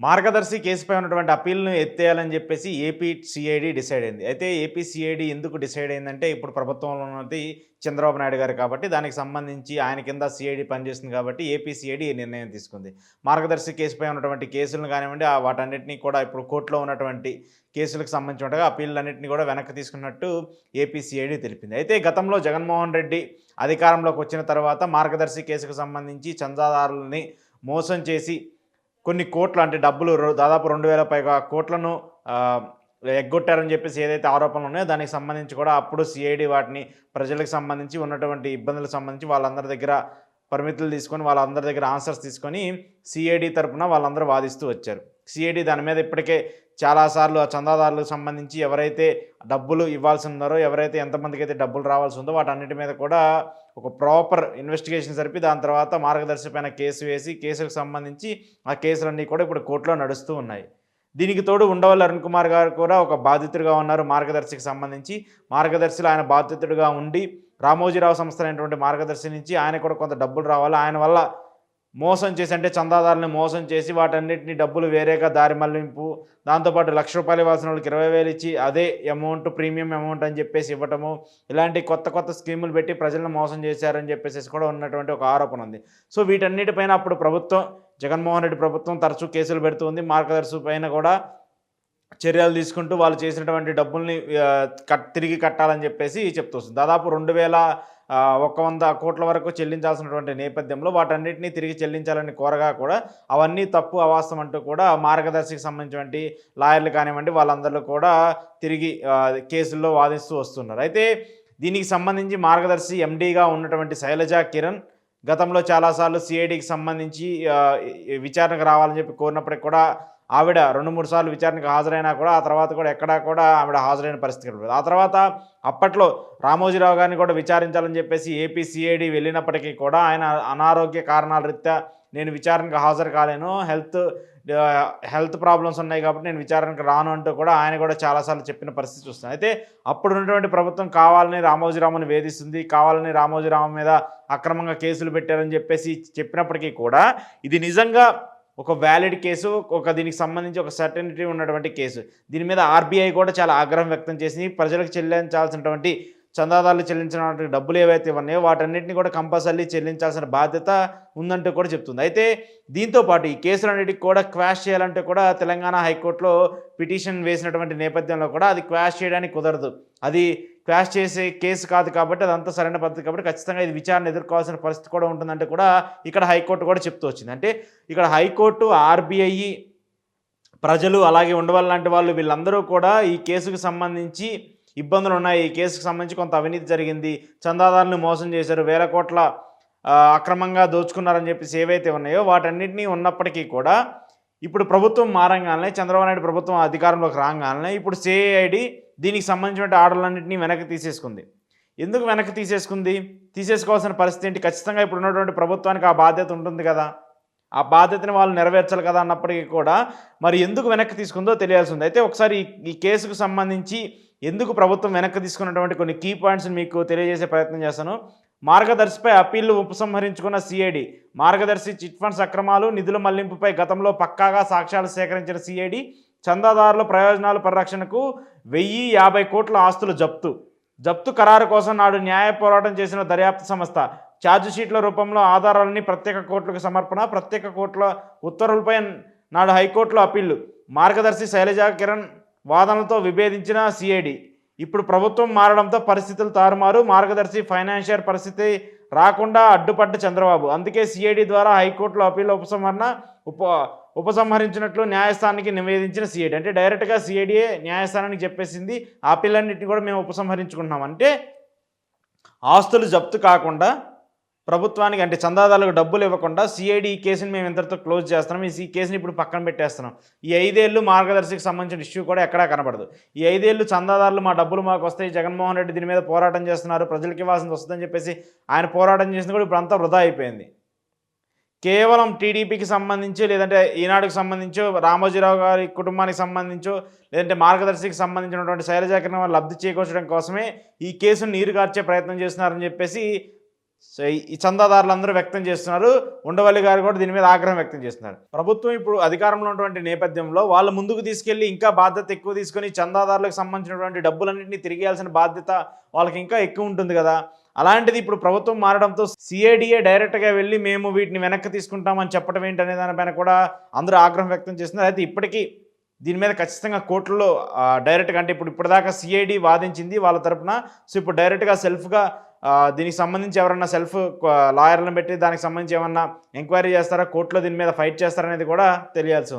మార్గదర్శి కేసుపై ఉన్నటువంటి అప్పీల్ను ఎత్తేయాలని చెప్పేసి ఏపీ సిఐడి డిసైడ్ అయింది. అయితే ఏపీ సిఐడి ఎందుకు డిసైడ్ అయిందంటే ఇప్పుడు ప్రభుత్వంలో ఉన్నది చంద్రబాబు నాయుడు గారు కాబట్టి దానికి సంబంధించి ఆయన కింద సిఐడి పనిచేస్తుంది కాబట్టి ఏపీ సిఐడి ఈ నిర్ణయం తీసుకుంది. మార్గదర్శి కేసుపై ఉన్నటువంటి కేసులను కానివ్వండి ఆ వాటన్నిటిని కూడా ఇప్పుడు కోర్టులో ఉన్నటువంటి కేసులకు సంబంధించి అప్పీళ్ళన్నింటినీ కూడా వెనక్కి తీసుకున్నట్టు ఏపీ సిఐడి తెలిపింది. అయితే గతంలో జగన్మోహన్ రెడ్డి అధికారంలోకి వచ్చిన తర్వాత మార్గదర్శి కేసుకు సంబంధించి చందాదారులని మోసం చేసి కొన్ని కోట్లు అంటే డబ్బులు రో- దాదాపు రెండు వేల పైగా కోట్లను ఎగ్గొట్టారని చెప్పేసి ఏదైతే ఆరోపణలు ఉన్నాయో దానికి సంబంధించి కూడా అప్పుడు సిఐడి వాటిని ప్రజలకు సంబంధించి ఉన్నటువంటి ఇబ్బందులకు సంబంధించి వాళ్ళందరి దగ్గర పరిమితులు తీసుకొని వాళ్ళందరి దగ్గర ఆన్సర్స్ తీసుకొని సిఐడి తరపున వాళ్ళందరూ వాదిస్తూ వచ్చారు. సిఐడి దాని మీద ఇప్పటికే చాలాసార్లు ఆ చందాదారులకు సంబంధించి ఎవరైతే డబ్బులు ఇవ్వాల్సి ఉన్నారో ఎవరైతే ఎంతమందికి అయితే డబ్బులు రావాల్సి ఉందో వాటన్నిటి మీద కూడా ఒక ప్రాపర్ ఇన్వెస్టిగేషన్ జరిపి దాని తర్వాత మార్గదర్శకమైన కేసు వేసి కేసులకు సంబంధించి ఆ కేసులన్నీ కూడా ఇప్పుడు కోర్టులో నడుస్తూ ఉన్నాయి. దీనికి తోడు ఉండవల్లి అరుణ్ కుమార్ గారు కూడా ఒక బాధితుడిగా ఉన్నారు. మార్గదర్శికి సంబంధించి మార్గదర్శిలో ఆయన బాధితుడిగా ఉండి రామోజీరావు సంస్థ అనేటువంటి మార్గదర్శి నుంచి ఆయన కూడా కొంత డబ్బులు రావాలి. ఆయన వల్ల మోసం చేసి అంటే చందాదారుని మోసం చేసి వాటన్నిటిని డబ్బులు వేరేగా దారి మళ్ళింపు దాంతోపాటు లక్ష రూపాయలు ఇవ్వాల్సిన వాళ్ళకి ఇరవై వేలు ఇచ్చి అదే అమౌంట్ ప్రీమియం అమౌంట్ అని చెప్పేసి ఇవ్వటము ఇలాంటి కొత్త కొత్త స్కీములు పెట్టి ప్రజలను మోసం చేశారని చెప్పేసి కూడా ఉన్నటువంటి ఒక ఆరోపణ ఉంది. సో వీటన్నిటిపైన అప్పుడు ప్రభుత్వం జగన్మోహన్ రెడ్డి ప్రభుత్వం తరచూ కేసులు పెడుతుంది మార్గదర్శి పైన కూడా చర్యలు తీసుకుంటూ వాళ్ళు చేసినటువంటి డబ్బుల్ని కట్ తిరిగి కట్టాలని చెప్పేసి చెప్తూ వస్తుంది దాదాపు రెండు వేల ఒక వంద కోట్ల వరకు చెల్లించాల్సినటువంటి నేపథ్యంలో వాటన్నిటిని తిరిగి చెల్లించాలని కోరగా కూడా అవన్నీ తప్పు అవాస్తవం అంటూ కూడా మార్గదర్శికి సంబంధించినటువంటి లాయర్లు కానివ్వండి వాళ్ళందరూ కూడా తిరిగి కేసుల్లో వాదిస్తూ వస్తున్నారు. అయితే దీనికి సంబంధించి మార్గదర్శి ఎండీగా ఉన్నటువంటి శైలజ కిరణ్ గతంలో చాలాసార్లు సిఐడికి సంబంధించి విచారణకు రావాలని చెప్పి కోరినప్పటికి కూడా ఆవిడ రెండు మూడు సార్లు విచారణకు హాజరైనా కూడా ఆ తర్వాత కూడా ఎక్కడా కూడా ఆవిడ హాజరైన పరిస్థితి లేదు. ఆ తర్వాత అప్పట్లో రామోజీరావు గారిని కూడా విచారించాలని చెప్పేసి ఏపీ సిఐడి వెళ్ళినప్పటికీ కూడా ఆయన అనారోగ్య కారణాల రీత్యా నేను విచారణకు హాజరు కాలేను. హెల్త్ హెల్త్ ప్రాబ్లమ్స్ ఉన్నాయి కాబట్టి నేను విచారణకు రాను అంటూ కూడా ఆయన కూడా చాలాసార్లు చెప్పిన పరిస్థితి చూస్తాను అయితే అప్పుడు ఉన్నటువంటి ప్రభుత్వం కావాలని రామోజీరామును వేధిస్తుంది కావాలని రామోజీరావు మీద అక్రమంగా కేసులు పెట్టారని చెప్పేసి చెప్పినప్పటికీ కూడా ఇది నిజంగా ఒక వ్యాలిడ్ కేసు ఒక దీనికి సంబంధించి ఒక సర్టనిటీ ఉన్నటువంటి కేసు. దీని మీద ఆర్బీఐ కూడా చాలా ఆగ్రహం వ్యక్తం చేసింది. ప్రజలకు చెల్లించాల్సినటువంటి చందాదారులు చెల్లించిన డబ్బులు ఏవైతే ఉన్నాయో వాటన్నిటిని కూడా కంపల్సరీ చెల్లించాల్సిన బాధ్యత ఉందంటూ కూడా చెప్తుంది. అయితే దీంతో పాటు ఈ కేసులన్నిటికి కూడా క్వాష్ చేయాలంటే కూడా తెలంగాణ హైకోర్టులో పిటిషన్ వేసినటువంటి నేపథ్యంలో కూడా అది క్వాష్ చేయడానికి కుదరదు. అది క్వాష్ చేసే కేసు కాదు కాబట్టి అదంతా సరైన పద్ధతి కాబట్టి ఖచ్చితంగా ఇది విచారణ ఎదుర్కోవాల్సిన పరిస్థితి కూడా ఉంటుందంటే కూడా ఇక్కడ హైకోర్టు కూడా చెప్తూ వచ్చింది. అంటే ఇక్కడ హైకోర్టు ఆర్బీఐ ప్రజలు అలాగే ఉండవల్ లాంటి వాళ్ళు వీళ్ళందరూ కూడా ఈ కేసుకు సంబంధించి ఇబ్బందులు ఉన్నాయి. ఈ కేసుకు సంబంధించి కొంత అవినీతి జరిగింది. చందాదారులను మోసం చేశారు. వేల కోట్ల అక్రమంగా దోచుకున్నారని చెప్పేసి ఏవైతే ఉన్నాయో వాటన్నిటినీ ఉన్నప్పటికీ కూడా ఇప్పుడు ప్రభుత్వం మారంగానే చంద్రబాబు నాయుడు ప్రభుత్వం అధికారంలోకి రాగానే ఇప్పుడు సిఐడి దీనికి సంబంధించిన ఆర్డర్లన్నింటినీ వెనక్కి తీసేసుకుంది. ఎందుకు వెనక్కి తీసేసుకుంది? తీసేసుకోవాల్సిన పరిస్థితి ఏంటి? ఖచ్చితంగా ఇప్పుడు ఉన్నటువంటి ప్రభుత్వానికి ఆ బాధ్యత ఉంటుంది కదా. ఆ బాధ్యతని వాళ్ళు నెరవేర్చాలి కదా అన్నప్పటికీ కూడా మరి ఎందుకు వెనక్కి తీసుకుందో తెలియాల్సి ఉంది. అయితే ఒకసారి ఈ- కేసుకు సంబంధించి ఎందుకు ప్రభుత్వం వెనక్కి తీసుకున్నటువంటి కొన్ని కీ పాయింట్స్ని మీకు తెలియజేసే ప్రయత్నం చేస్తాను. మార్గదర్శిపై అప్పీళ్ళు ఉపసంహరించుకున్న సిఐడి మార్గదర్శి చిట్ ఫండ్స్ అక్రమాలు నిధుల మళ్ళింపుపై గతంలో పక్కాగా సాక్ష్యాలు సేకరించిన సిఐడి చందాదారుల ప్రయోజనాల పరిరక్షణకు వెయ్యి యాభై కోట్ల ఆస్తులు జప్తు. జప్తు ఖరారు కోసం నాడు న్యాయ పోరాటం చేసిన దర్యాప్తు సంస్థ. ఛార్జ్షీట్ల రూపంలో ఆధారాలని ప్రత్యేక కోర్టులకు సమర్పణ ప్రత్యేక కోర్టుల ఉత్తర్వులపై నాడు హైకోర్టులో అప్పీళ్ళు మార్గదర్శి శైలజ కిరణ్ వాదనలతో విభేదించిన సిఐడి. ఇప్పుడు ప్రభుత్వం మారడంతో పరిస్థితులు తారుమారు. మార్గదర్శి ఫైనాన్షియల్ పరిస్థితి రాకుండా అడ్డుపడ్డ చంద్రబాబు. అందుకే సిఐడి ద్వారా హైకోర్టులో అప్పీల్ ఉపసంహరణ ఉప ఉపసంహరించినట్లు న్యాయస్థానానికి నివేదించిన సిఐడి అంటే డైరెక్ట్గా సిఐడియే న్యాయస్థానానికి చెప్పేసింది. ఆ పిల్లలన్నింటినీ కూడా మేము ఉపసంహరించుకుంటున్నాం. అంటే ఆస్తులు జప్తు కాకుండా ప్రభుత్వానికి అంటే చందాదారులకు డబ్బులు ఇవ్వకుండా సిఐడి ఈ కేసుని మేము ఇంతటితో క్లోజ్ చేస్తున్నాం. ఈ కేసుని ఇప్పుడు పక్కన పెట్టేస్తున్నాం. ఈ ఐదేళ్ళు మార్గదర్శికి సంబంధించిన ఇష్యూ కూడా ఎక్కడా కనబడదు. ఈ ఐదేళ్ళు చందాదారులు మా డబ్బులు మాకు వస్తాయి. జగన్మోహన్ రెడ్డి దీని మీద పోరాటం చేస్తున్నారు. ప్రజలకు ఇవ్వాల్సింది వస్తుందని చెప్పేసి ఆయన పోరాటం చేసింది కూడా ఇప్పుడు అంతా వృధా అయిపోయింది. కేవలం టీడీపీకి సంబంధించి లేదంటే ఈనాడుకి సంబంధించో రామోజీరావు గారి కుటుంబానికి సంబంధించో లేదంటే మార్గదర్శికి సంబంధించినటువంటి శైలజాకరణ లబ్ధి చేకూర్చడం కోసమే ఈ కేసును నీరు కార్చే ప్రయత్నం చేస్తున్నారని చెప్పేసి ఈ చందాదారులందరూ వ్యక్తం చేస్తున్నారు. ఉండవల్లి గారు కూడా దీని మీద ఆగ్రహం వ్యక్తం చేస్తున్నారు. ప్రభుత్వం ఇప్పుడు అధికారంలో ఉన్నటువంటి నేపథ్యంలో వాళ్ళు ముందుకు తీసుకెళ్ళి ఇంకా బాధ్యత ఎక్కువ తీసుకొని చందాదారులకు సంబంధించినటువంటి డబ్బులన్నింటినీ తిరిగేయాల్సిన బాధ్యత వాళ్ళకి ఇంకా ఎక్కువ ఉంటుంది కదా. అలాంటిది ఇప్పుడు ప్రభుత్వం మారడంతో సిఐడిఏ డైరెక్ట్గా వెళ్ళి మేము వీటిని వెనక్కి తీసుకుంటామని చెప్పడం ఏంటనే దానిపైన కూడా అందరూ ఆగ్రహం వ్యక్తం చేస్తున్నారు. అయితే ఇప్పటికీ దీని మీద ఖచ్చితంగా కోర్టులో డైరెక్ట్గా అంటే ఇప్పుడు ఇప్పటిదాకా సిఐడి వాదించింది వాళ్ళ తరపున. సో ఇప్పుడు డైరెక్ట్గా సెల్ఫ్గా దీనికి సంబంధించి ఎవరన్నా సెల్ఫ్ లాయర్లను పెట్టి దానికి సంబంధించి ఏమన్నా ఎంక్వైరీ చేస్తారా? కోర్టులో దీని మీద ఫైట్ చేస్తారనేది కూడా తెలియాల్సి ఉంది.